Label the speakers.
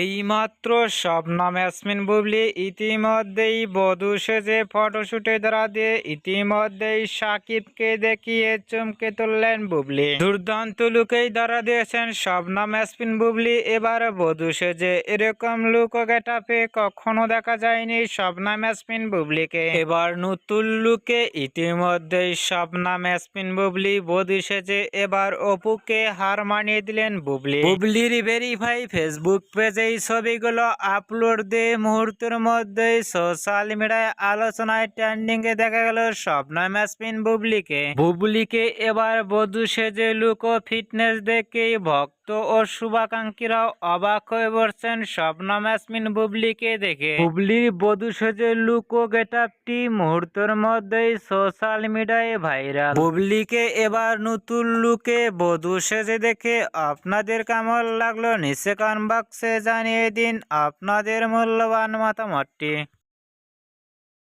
Speaker 1: এইমাত্র শবনম ইয়াসমিন বুবলি, ইতিমধ্যেই বধূ সেজে ফটোশুটে ধরা দিয়ে, ইতিমধ্যেই সাকিবকে দেখিয়ে চমকে তুললেন বুবলি। দুর্দান্ত লুকেই ধরা দিয়েছেন শবনম ইয়াসমিন বুবলি। এবার বধূ সেজে এরকম লুক গেটাপে কখনো দেখা যায়নি শবনম ইয়াসমিন বুবলিকে। এবার নতুন লুকে ইতিমধ্যেই শবনম ইয়াসমিন বুবলি, বধূ সেজে এবার অপুকে হার মানিয়ে দিলেন বুবলি। বুবলির ভেরিফাই ফেসবুক পেজে এই ছবিগুলো আপলোড দিয়ে মুহূর্তের মধ্যেই সোশ্যাল মিডিয়ায় আলোচনায় ট্রেন্ডিং এ দেখা গেল শবনম ম্যাসপিন বুবলিকে। বুবলিকে এবার বধু সেজে লুকো ফিটনেস দেখেই ভক্ত ও শুভাকাঙ্ক্ষীরাও অবাক হয়ে পড়ছেন শবনম ইয়াসমিন বুবলিকে দেখে। বুবলির বধূ সেজে লুক ও গেটআপটি মুহূর্তের মধ্যেই সোশ্যাল মিডিয়ায় ভাইরাল বুবলিকে এবার নতুন লুকে বধূ সেজে দেখে আপনাদের কেমন লাগল নিচে কমেন্ট জানিয়ে দিন আপনাদের মূল্যবান মতামতটি।